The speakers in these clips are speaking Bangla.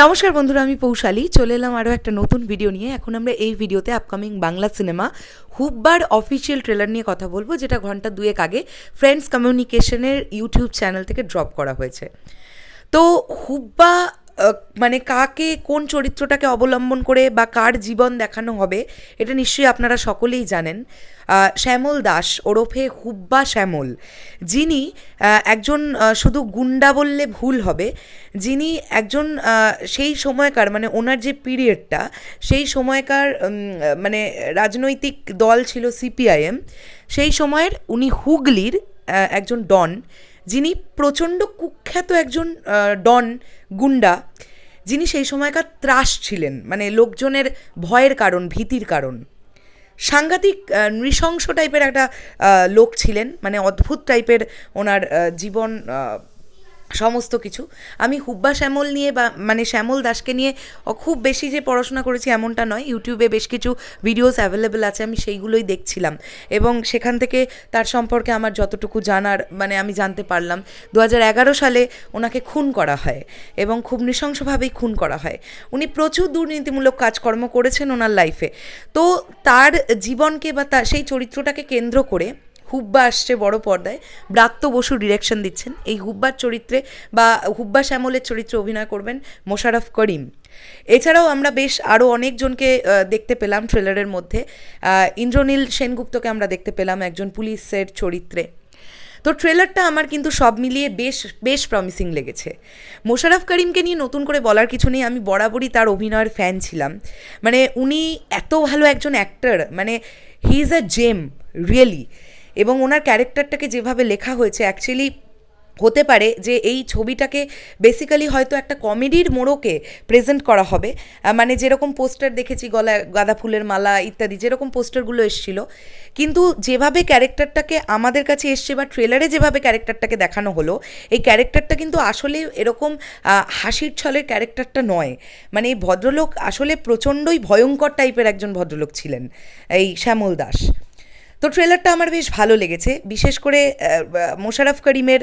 নমস্কার বন্ধুরা, আমি পৌশালী। চলে এলাম আরও একটা নতুন ভিডিও নিয়ে। এখন আমরা এই ভিডিওতে আপকামিং বাংলা সিনেমা হুববার অফিসিয়াল ট্রেলার নিয়ে কথা বলব, যেটা ঘণ্টা দুয়েক আগে ফ্রেন্ডস কমিউনিকেশনের ইউটিউব চ্যানেল থেকে ড্রপ করা হয়েছে। তো হুব্বা মানে কাকে কোন চরিত্রটাকে অবলম্বন করে বা কার জীবন দেখানো হবে, এটা নিশ্চয়ই আপনারা সকলেই জানেন। শ্যামল দাস, ওরফে হুব্বা শ্যামল, যিনি একজন শুধু গুন্ডা বললে ভুল হবে, যিনি একজন সেই সময়কার মানে ওনার যে পিরিয়ডটা, সেই সময়কার মানে রাজনৈতিক দল ছিল সিপিআইএম, সেই সময়ের উনি হুগলির একজন ডন। যিনি প্রচণ্ড কুখ্যাত একজন ডন গুন্ডা, যিনি সেই সময়কার ত্রাস ছিলেন মানে লোকজনের ভয়ের কারণ, ভীতির কারণ। সাংঘাতিক নৃশংস টাইপের একটা লোক ছিলেন মানে অদ্ভুত টাইপের ওনার জীবন সমস্ত কিছু। আমি হুব্বা শ্যামল নিয়ে বা মানে শ্যামল দাসকে নিয়ে খুব বেশি যে পড়াশোনা করেছি এমনটা নয়। ইউটিউবে বেশ কিছু ভিডিওস অ্যাভেলেবেল আছে, আমি সেইগুলোই দেখছিলাম। এবং সেখান থেকে তার সম্পর্কে আমার যতটুকু জানার মানে আমি জানতে পারলাম দু সালে ওনাকে খুন করা হয় এবং খুব নৃশংসভাবেই খুন করা হয়। উনি প্রচুর দুর্নীতিমূলক কাজকর্ম করেছেন ওনার লাইফে তো তার জীবনকে বা তার সেই চরিত্রটাকে কেন্দ্র করে হুব্বা আসছে বড় পর্দায়। ব্রাত্য বসু ডিরেকশন দিচ্ছেন। এই হুব্বার চরিত্রে বা হুব্বা শ্যামলের চরিত্রে অভিনয় করবেন মোশারফ করিম। এছাড়াও আমরা বেশ আরও অনেকজনকে দেখতে পেলাম ট্রেলারের মধ্যে। ইন্দ্রনীল সেনগুপ্তকে আমরা দেখতে পেলাম একজন পুলিশের চরিত্রে। তো ট্রেলারটা আমার কিন্তু সব মিলিয়ে বেশ বেশ প্রমিসিং লেগেছে। মোশারফ করিমকে নিয়ে নতুন করে বলার কিছু নেই। আমি বরাবরই তার অভিনয়ের ফ্যান ছিলাম। মানে উনি এত ভালো একজন অ্যাক্টর মানে he is a gem really এবং ওনার ক্যারেক্টারটাকে যেভাবে লেখা হয়েছে অ্যাকচুয়ালি হতে পারে যে এই ছবিটাকে বেসিক্যালি হয়তো একটা কমেডির মোড়কে প্রেজেন্ট করা হবে। মানে যেরকম পোস্টার দেখেছি গলা গাঁদা ফুলের মালা ইত্যাদি, যেরকম পোস্টারগুলো এসেছিল। কিন্তু যেভাবে ক্যারেক্টারটাকে আমাদের কাছে এসছে বা ট্রেলারে যেভাবে ক্যারেক্টারটাকে দেখানো হলো, এই ক্যারেক্টারটা কিন্তু আসলে এরকম হাসির ছলের ক্যারেক্টারটা নয়। মানে এই ভদ্রলোক আসলে প্রচণ্ডই ভয়ঙ্কর টাইপের একজন ভদ্রলোক ছিলেন, এই শ্যামল দাস। তো ট্রেলারটা আমার বেশ ভালো লেগেছে। বিশেষ করে আহ, করিমের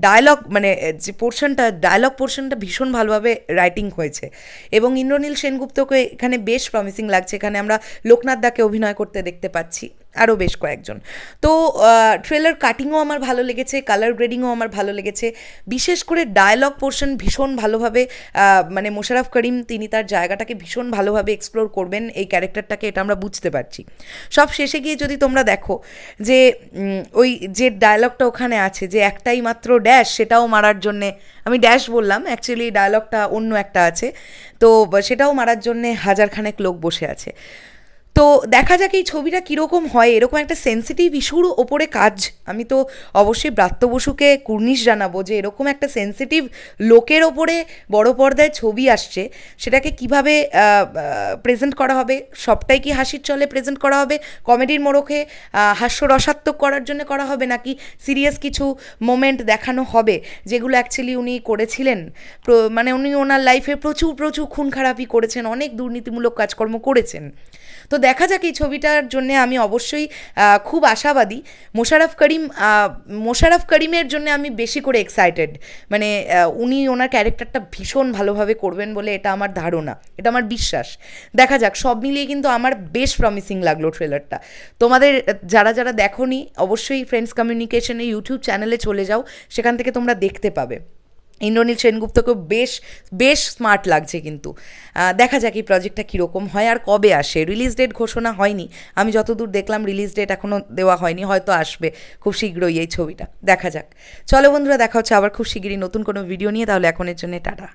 ডায়লগ মানে যে পোর্শনটা ডায়লগ পোর্শনটা ভীষণ ভালোভাবে রাইটিং হয়েছে। এবং ইন্দ্রনীল সেনগুপ্তকে এখানে বেশ প্রমিসিং লাগছে। এখানে আমরা লোকনাথ দাকে অভিনয় করতে দেখতে পাচ্ছি। আরও বেশ কয়েকজন। তো ট্রেলার কাটিংও আমার ভালো লেগেছে কালার গ্রেডিংও আমার ভালো লেগেছে। বিশেষ করে ডায়লগ পোর্শন ভীষণ ভালোভাবে মানে মোশারফ করিম তিনি তার জায়গাটাকে ভীষণ ভালোভাবে এক্সপ্লোর করবেন এই ক্যারেক্টারটাকে এটা আমরা বুঝতে পারছি। সব শেষে গিয়ে যদি তোমরা দেখো যে ওই যে ডায়লগটা ওখানে আছে, যে একটাই মাত্র ড্যাশ সেটাও মারার জন্যে, আমি ড্যাশ বললাম অ্যাকচুয়ালি ডায়লগটা অন্য একটা আছে। তো, সেটাও মারার জন্যে হাজারখানেক লোক বসে আছে। তো দেখা যাক এই ছবিটা কীরকম হয়। এরকম একটা সেন্সিটিভ ইস্যুর ওপরে কাজ। আমি তো অবশ্যই ব্রাত্য বসুকে কুর্নিশ জানাব যে এরকম একটা সেন্সিটিভ লোকের ওপরে বড় পর্দায় ছবি আসছে, সেটাকে কীভাবে প্রেজেন্ট করা হবে? সবটাই কি হাসির চলে প্রেজেন্ট করা হবে? কমেডির মোড়কে হাস্যরসাত্মক করার জন্য করা হবে নাকি সিরিয়াস কিছু মোমেন্ট দেখানো হবে? যেগুলো অ্যাকচুয়ালি উনি করেছিলেন। মানে উনি ওনার লাইফে প্রচুর প্রচুর খুন খারাপি করেছেন, অনেক দুর্নীতিমূলক কাজকর্ম করেছেন। তো দেখা যাক এই ছবিটার জন্য আমি অবশ্যই খুব আশাবাদী। মোশারফ করিম মোশারফ করিমের জন্য আমি বেশি করে এক্সাইটেড মানে উনি ওনার ক্যারেক্টারটা ভীষণ ভালোভাবে করবেন বলে এটা আমার ধারণা, এটা আমার বিশ্বাস। দেখা যাক, সব মিলিয়ে কিন্তু আমার বেশ প্রমিসিং লাগল ট্রেলারটা তোমাদের যারা যারা দেখোনি, অবশ্যই ফ্রেন্ডস কমিউনিকেশনে ইউটিউব চ্যানেলে চলে যাও, সেখান থেকে তোমরা দেখতে পাবে। ইন্দ্রনীল সেনগুপ্তকে বেশ বেশ স্মার্ট লাগছে কিন্তু। দেখা যাক এই প্রজেক্টটা কীরকম হয় আর কবে আসে। রিলিজ ডেট ঘোষণা হয়নি। আমি যতদূর দেখলাম রিলিজ ডেট এখনও দেওয়া হয়নি, হয়তো আসবে খুব শীঘ্রই এই ছবিটা। দেখা যাক। চলো বন্ধুরা, দেখা হচ্ছে আবার খুব শীঘ্রই নতুন কোনো ভিডিও নিয়ে। তাহলে এখনের জন্য টাটা।